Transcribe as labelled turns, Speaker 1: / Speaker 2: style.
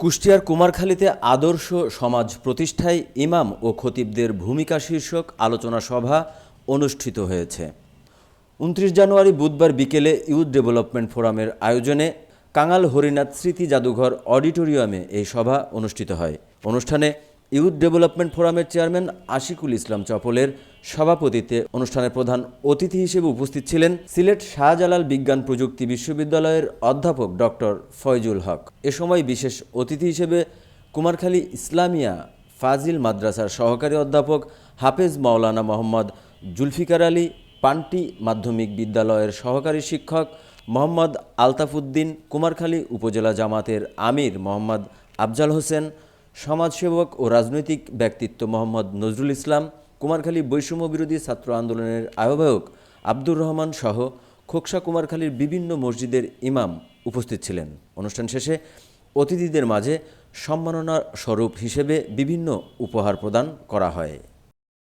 Speaker 1: কুষ্টিয়ার কুমারখালীতে আদর্শ সমাজ প্রতিষ্ঠায় ইমাম ও খতিবদের ভূমিকা শীর্ষক আলোচনা সভা অনুষ্ঠিত হয়েছে। উনত্রিশ জানুয়ারি বুধবার বিকেলে ইউথ ডেভেলপমেন্ট ফোরামের আয়োজনে কাঙাল হরিনাথ স্মৃতি জাদুঘর অডিটোরিয়ামে এই সভা অনুষ্ঠিত হয়। অনুষ্ঠানে ইউথ ডেভেলপমেন্ট ফোরামের চেয়ারম্যান আশিকুল ইসলাম চপলের সভাপতিত্বে অনুষ্ঠানের প্রধান অতিথি হিসেবে উপস্থিত ছিলেন সিলেট শাহজালাল বিজ্ঞান প্রযুক্তি বিশ্ববিদ্যালয়ের অধ্যাপক ডক্টর ফয়জুল হক। এ সময় বিশেষ অতিথি হিসেবে কুমারখালী ইসলামিয়া ফাজিল মাদ্রাসার সহকারী অধ্যাপক হাফেজ মাওলানা মোহাম্মদ জুলফিকার আলী, পান্টি মাধ্যমিক বিদ্যালয়ের সহকারী শিক্ষক মোহাম্মদ আলতাফুদ্দিন, কুমারখালী উপজেলা জামাতের আমির মোহাম্মদ আফজাল হোসেন সমাজসেবক ও রাজনৈতিক ব্যক্তিত্ব মোহাম্মদ নজরুল ইসলাম, কুমারখালী বৈষম্য বিরোধী ছাত্র আন্দোলনের আহ্বায়ক আব্দুর রহমান সহ খোকসা কুমারখালীর বিভিন্ন মসজিদের ইমাম উপস্থিত ছিলেন। অনুষ্ঠান শেষে অতিথিদের মাঝে সম্মাননা স্বরূপ হিসেবে বিভিন্ন উপহার প্রদান করা হয়।